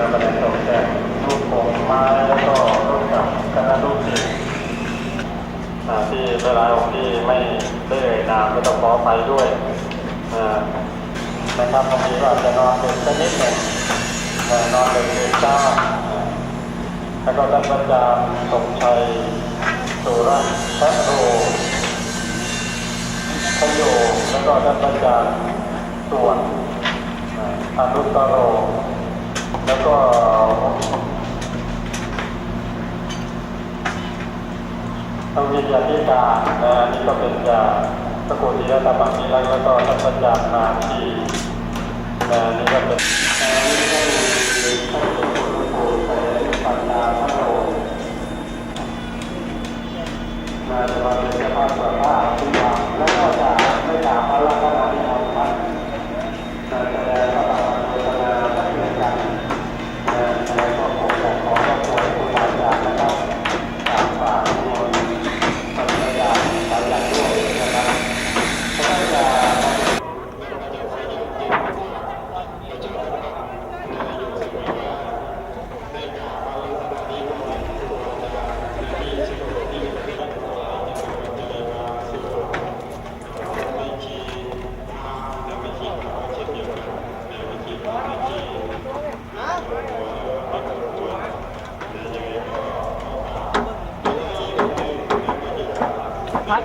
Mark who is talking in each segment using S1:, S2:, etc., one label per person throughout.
S1: และประเด็นตกแต่งรูปโป่งไม้แล้วก็รูปกับคณะลูกศิษย์ที่เวลาองค์ที่ไม่ได้เอ่ยนามก็ต้องขอไปด้วยนะครับบางทีก็อาจจะนอนเด็กสักนิดหนึ่งนอนเด็กเด็กเจ้าอ่าแล้วก็ท่านอาจารย์สมชัยสุรัตน์พระโรพโยแล้วก็ท่านอาจารย์ส่วนอนุตโร แล้วก็ทางวิทยาธิการนะอันนี้ก็เป็นจากสกุลธีรธรรมนี้แล้วแล้วก็ท่านอาจารย์นาทีนะอันนี่ก็เป็นอันนี้ก็คือท่านสกุลโพั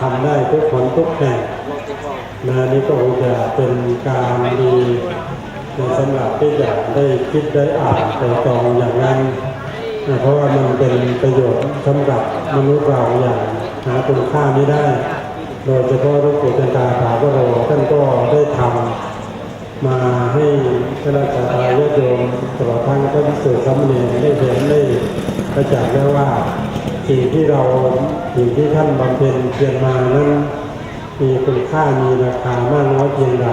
S1: ทำได้ทุกคนทุกแห่งนะนี่ก็คงจะเป็นการดีในสำหรับที่จะได้คิดได้อ่านไปตองอย่างนั้นนะเพราะว่ามันเป็นประโยชน์สำหรับมนุษย์เราอย่างหาคุณค่าไม่ได้ โดยเฉพาะหลวปจันตาภาวโรท่านก็ได้ทำมาให้คณะสัตยาโยมตลอดทั้งก็พิสุทธิ์สามเณรได้เห็นได้ ประจักษ์แล้วว่าสิ่งที่เราสิ่งที่ท่านบำเพ็ญเพียรมานั้นมีคุณค่ามีราคามากน้อยเพียงใด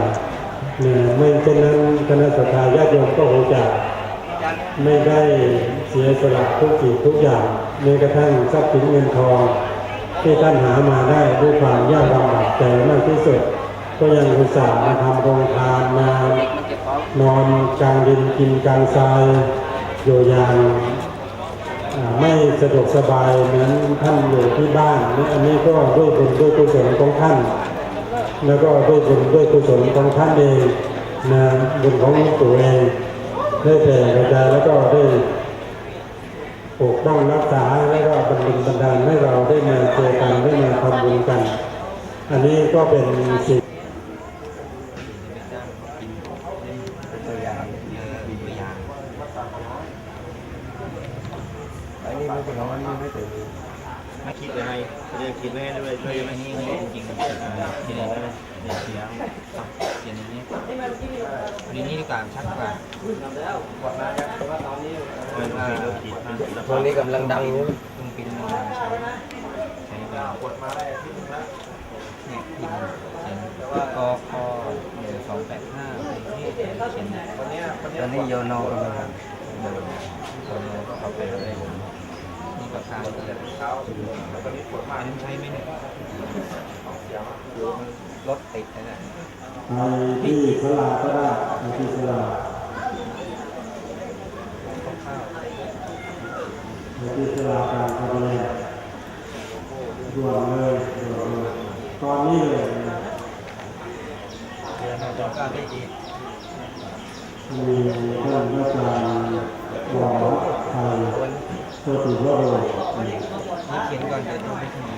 S1: เนี่ยไม่เช่นนั้นคณะสัตยาญาติโยมก็คงจะไม่ได้เสียสละทุกสิ่งทุกอย่างแม้กระทั่งทรัพย์สินเงินทอง ที่ท่านหามาได้ด้วยความยากลำบากแต่มากที่สุด ก็ยังอุตส่าห์มาทำโรงทานมานอนกลางดินกินกลางทรายอยู่อย่าง ไม่สะดวกสบายเหมือนท่านอยู่ที่บ้านนี่อันนี้ก็ด้วยบุญด้วยกุศลของท่าน แล้วก็ด้วยบุญด้วยกุศลของท่านเองนะบุญของหลวเองได้แต่กระจายแล้วก็ได้ปกป้องรักษาแล้วก็บรรลุบันดาลให้เราได้มาเจอกันได้มาทำบุญกัน อันนี้ก็เป็นสิ่ง
S2: ตัวอย่างมีตัวอย่างอั นี่ไม่เป็นของอันไม่ถึง
S3: ไม่คิดยังไงจะคิดไม่ให้ด้วยช่วยไม
S4: อันนี้นี่จริงๆอ่าที่ไหนนะเดี๋ยวเสียงครับเสียงนี้เรียนนี้ดีกว่าชัดกว่า
S3: มันเป็นโรคจิตมันศิล
S2: ช่ว
S3: ปะ
S2: งนี้กำลังดังอยู่
S4: ต้องปินมาใช้ใช้เวลากดมาได้ที่นึงละเนี่ยพิมพ์เขียนกคหนึ่งสองแปดห้าที่เขียนนนี้คนนี้
S2: ตอนนี้โยนอกำลังดัง
S4: เดินคนโนก็เอาไปเลยนี่ ปากกาเกิดอันนี้ปวดมากใช้ไหมเนี่ยรถติดนะเนี่ย
S1: ไปที่สลาก็ได้ไปที่สลาไปที่สลาการทำเลยด่วนเลยด่วนเลยตอนนี้เลย
S4: เดินมาจาการได้ดี
S1: มีท่านอาจารย์หมอไทยโช ติวโร
S4: นี่เขียนก่อนเดี๋ยวต้องไปที่ไหน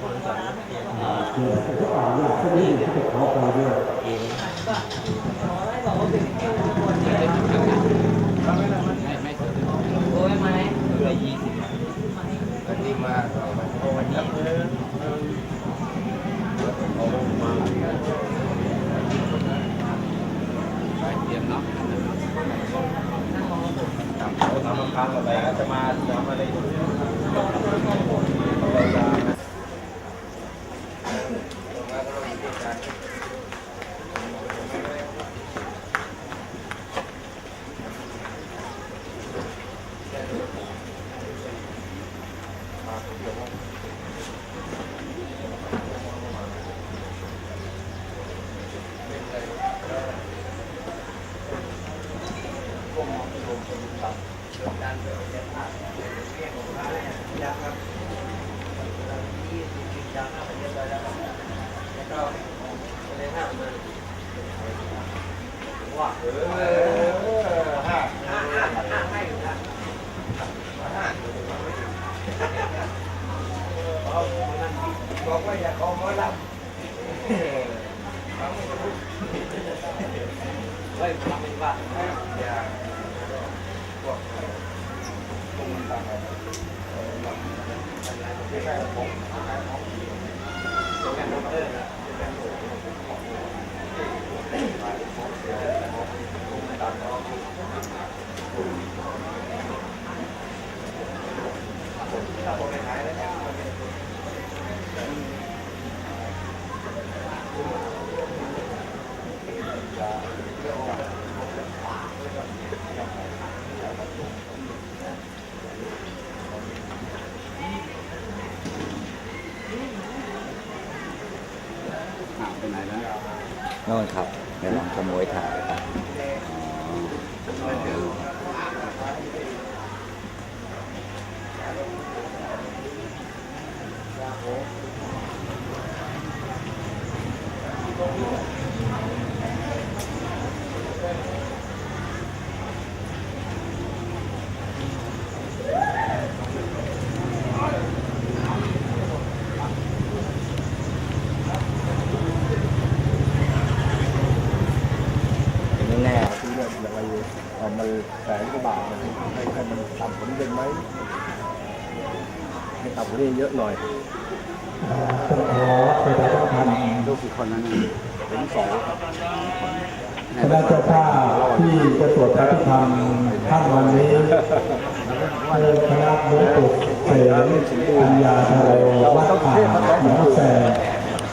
S4: คนสอเขียน
S1: เดียวเขาอ่านยากแค่นี้ที่จะขอไปด้วย
S4: เองโอ้ยมาเพื่อยี่สิบ
S2: อันนี้มา
S4: วันนี้ไปเตรียมเนาะ
S3: ทำมาพังอะไรจะมาทำอะไร
S2: บอก Good. นู่นครับเดี๋ลองขโมยถ่ายครับ
S5: มันแสนกว่าบาทมันให้ให้มันต่ำกว่านี้เป็นไหมให้ต่ำกว่านี้เยอะหน่อย
S1: ต้องขอประชาสัมพันธ์
S6: ลูกกี่คนนั้น
S5: เป็นสองครับ
S1: คณะเจ้าภาพที่จะตรวจพระพิธรรมท่านวันนี้คือคณะหลวงปู่เสนปัญญาธโรวัดป่าหนองแส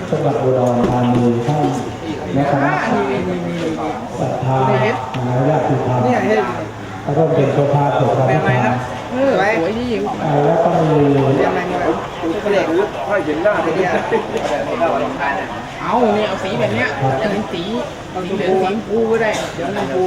S1: จังหวัดอุดรธานีท่านและคณะ ศรัทธาญาติธรรมร่วมเป็นเจ้าภาพตรวจพระพิธรรม
S7: เออสวยดีอยู่
S1: อ่าแล้วก็มี
S5: ถ้าเห็นหน้าเป็นยังไง
S7: เอาเนี่ยเอาสีแบบเนี้ยจะเป็นสีสีเหลืองสีฟูก็ได้เดี๋ยวน้ำพู